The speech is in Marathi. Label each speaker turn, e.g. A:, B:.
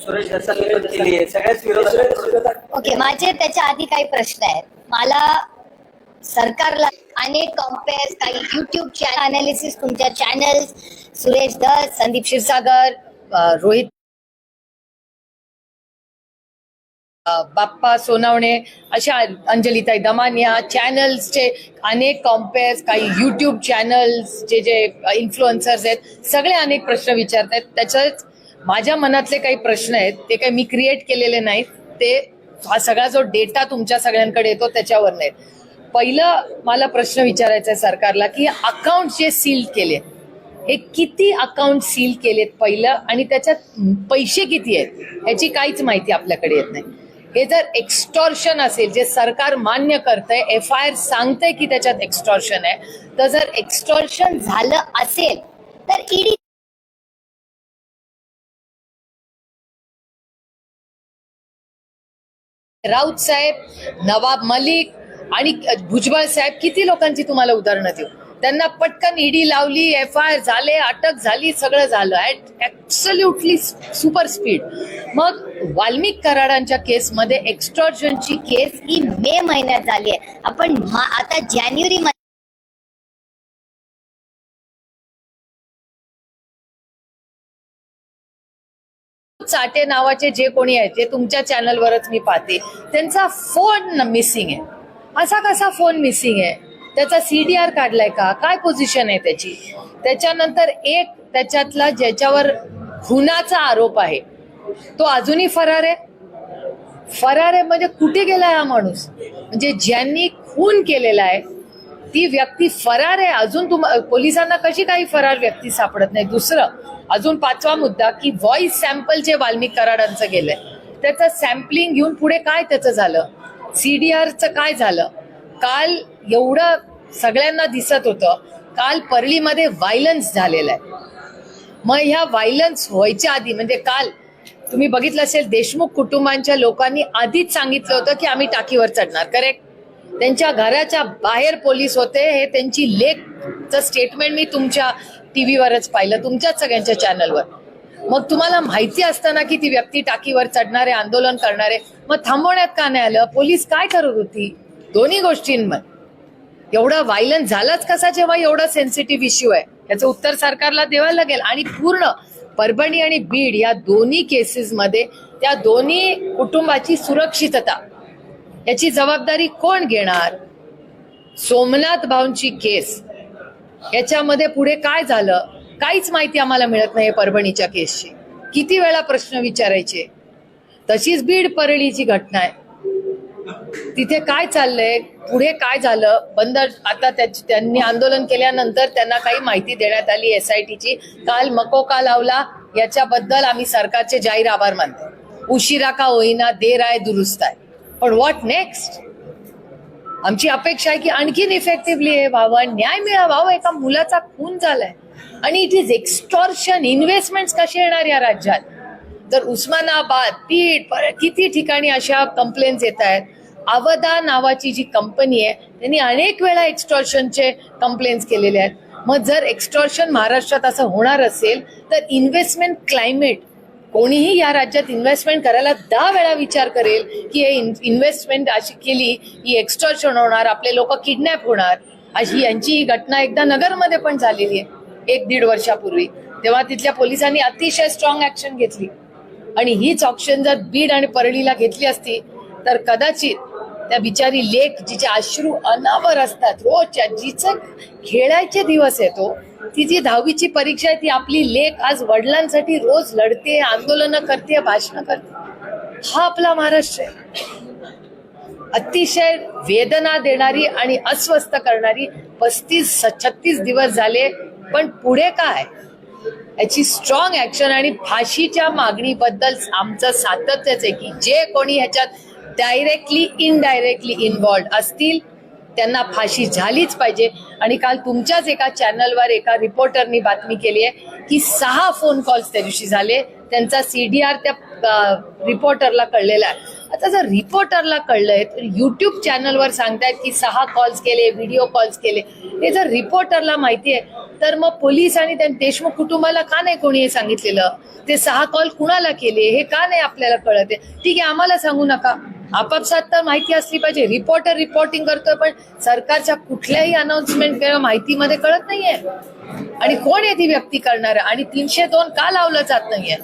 A: सुरेश केली आहे. सगळ्याच विरोधात
B: ओके माझे त्याच्या आधी काही प्रश्न आहेत. मला सरकारला अनेक कॉम्पेअर्स काही युट्यूब चॅनल अनालिसिस तुमच्या चॅनल सुरेश दत्त संदीप क्षीरसागर रोहित बाप्पा सोनावणे अशा अंजलीताई दमानिया चॅनल्सचे अनेक कॉम्पेअर्स काही युट्यूब चॅनल्सचे जे इन्फ्लुएन्सर्स आहेत सगळे अनेक प्रश्न विचारत आहेत त्याच्याच माझ्या मनातले काही प्रश्न आहेत ते काही मी क्रिएट केलेले नाहीत ते हा सगळा जो डेटा तुमच्या सगळ्यांकडे येतो त्याच्यावर नाही पहिलं मला प्रश्न विचारायचा आहे सरकारला की अकाउंट जे सील केले हे किती अकाउंट सील केलेत पहिलं आणि त्याच्यात पैसे किती आहेत याची काहीच माहिती आपल्याकडे येत नाही. हे जर एक्स्टॉर्शन असेल जे सरकार मान्य करतंय एफ आय आर सांगतंय की त्याच्यात एक्स्टॉर्शन आहे तर जर एक्स्टॉर्शन झालं असेल तर ईडी राऊत साहेब नवाब मलिक आणि भुजबळ साहेब किती लोकांची तुम्हाला उदाहरणं देऊ? त्यांना पटकन ईडी लावली एफ आय आर झाले अटक झाली सगळं झालं ऍब्सल्युटली सुपर स्पीड मग वाल्मिक कराडांच्या केसमध्ये एक्स्ट्रॉजनची केस ही मे महिन्यात झाली आहे. आपण आता जानेवारी चाटे नावाचे जे कोणी आहेत ते तुमच्या चॅनलवरच मी पाहते. त्यांचा फोन मिसिंग आहे. असा कसा फोन मिसिंग आहे? त्याचा सी डी आर काढलाय का? काय पोझिशन आहे त्याची? त्याच्यानंतर एक त्याच्यातला ज्याच्यावर खुनाचा आरोप आहे तो अजूनही फरार आहे. फरार आहे म्हणजे कुठे गेलाय हा माणूस? म्हणजे ज्यांनी खून केलेला आहे ती व्यक्ती फरार आहे. अजून तुम पोलिसांना कशी काही फरार व्यक्ती सापडत नाही? दुसरं अजून पाचवा मुद्दा की व्हॉइस सॅम्पल जे वाल्मिक कराडांचं गेलंय त्याचं सॅम्पलिंग घेऊन पुढे काय त्याचं झालं? सीडीआरचं काय झालं? काल एवढं सगळ्यांना दिसत होतं काल परळीमध्ये व्हायलन्स झालेलं आहे. मग ह्या व्हायलन्स व्हायच्या आधी म्हणजे काल तुम्ही बघितलं असेल देशमुख कुटुंबांच्या लोकांनी आधीच सांगितलं होतं की आम्ही टाकीवर चढणार करेक्ट त्यांच्या घराच्या बाहेर पोलीस होते हे त्यांची लेखचं स्टेटमेंट मी तुमच्या टीव्हीवरच पाहिलं तुमच्याच सगळ्यांच्या चॅनलवर मग तुम्हाला माहिती असताना की ती व्यक्ती टाकीवर चढणारे आंदोलन करणारे मग थांबवण्यात का नाही आलं? पोलीस काय करत होती? दोन्ही गोष्टींमध्ये एवढा व्हायलन्स झालाच कसा जेव्हा एवढा सेन्सिटिव्ह इश्यू आहे? याचं उत्तर सरकारला द्यावं लागेल. आणि पूर्ण परभणी आणि बीड या दोन्ही केसेसमध्ये त्या दोन्ही कुटुंबाची सुरक्षितता याची जबाबदारी कोण घेणार? सोमनाथ भाऊंची केस. याच्यामध्ये पुढे काय झालं? काहीच माहिती आम्हाला मिळत नाही परभणीच्या केसची. किती वेळा प्रश्न विचारायचे? तशीच बीड परळीची घटना आहे. तिथे काय चाललंय? पुढे काय झालं? बंद आता त्याच- त्यांनी आंदोलन केल्यानंतर त्यांना काही माहिती देण्यात आली एस आय टीची काल मकोका लावला? याच्याबद्दल आम्ही सरकारचे जाहीर आभार मानतो. उशिरा का होईना? देर आहे दुरुस्त आहे. पण व्हॉट नेक्स्ट आमची अपेक्षा आहे की आणखीन इफेक्टिव्हली हे व्हावं. न्याय मिळावा. एका मुलाचा खून झालाय. आणि इट इज एक्स्टॉर्शन इन्व्हेस्टमेंट कसे येणार या राज्यात? तर उस्मानाबाद पीठ पर- किती ठिकाणी अशा कंप्लेंट्स येत आहेत? अवधा नावाची जी कंपनी आहे त्यांनी अनेक वेळा एक्स्टॉर्शनचे कंप्लेंट्स केलेले आहेत. मग जर एक्स्टॉर्शन महाराष्ट्रात असं होणार असेल तर इन्व्हेस्टमेंट क्लायमेट कोणीही या राज्यात इन्व्हेस्टमेंट करायला दहा वेळा विचार करेल की हे इन्व्हेस्टमेंट अशी केली ही एक्स्टॉर्शन होणार आपले लोक किडनॅप होणार. अशी यांची ही घटना एकदा नगरमध्ये पण झालेली आहे एक दीड वर्षापूर्वी. तेव्हा तिथल्या पोलिसांनी अतिशय स्ट्रॉंग ऍक्शन घेतली. आणि हीच ऑप्शन जर बीड आणि परळीला घेतली असती तर कदाचित त्या बिचारी लेख जिचे अश्रू अनावर असतात रोजच्या जिचं खेळायचे दिवस येतो ती जी दहावीची परीक्षा आहे ती आपली लेख आज वडिलांसाठी रोज लढते आंदोलनं करते भाषणं करते. हा आपला महाराष्ट्र आहे. अतिशय वेदना देणारी आणि अस्वस्थ करणारी पस्तीस छत्तीस दिवस झाले पण पुढे काय? याची स्ट्रॉंग ऍक्शन आणि फाशीच्या मागणीबद्दल आमचं सातत्यच आहे की जे कोणी ह्याच्यात डायरेक्टली इनडायरेक्टली इन्व्हॉल्ड असतील त्यांना फाशी झालीच पाहिजे. आणि काल तुमच्याच एका चॅनलवर एका रिपोर्टरनी बातमी केली आहे की सहा फोन कॉल्स त्या दिवशी झाले. त्यांचा सीडीआर त्या रिपोर्टरला कळलेला आहे. आता जर रिपोर्टरला कळलंय तर युट्यूब चॅनलवर सांगतायत की सहा कॉल्स केले व्हिडिओ कॉल्स केले. हे जर रिपोर्टरला माहिती आहे तर मग पोलीस आणि त्या देशमुख कुटुंबाला का नाही कोणी हे सांगितलेलं? ते सहा कॉल कुणाला केले? हे का नाही आपल्याला कळत आहे? ठीक आहे आम्हाला सांगू नका. आपापसात तर माहिती असली पाहिजे. रिपोर्टर रिपोर्टिंग करतोय पण सरकारच्या कुठल्याही अनाउन्समेंट किंवा माहितीमध्ये कळत नाहीये. आणि कोण आहे ती व्यक्ती करणार? आणि तीनशे दोन का लावलं जात नाहीये?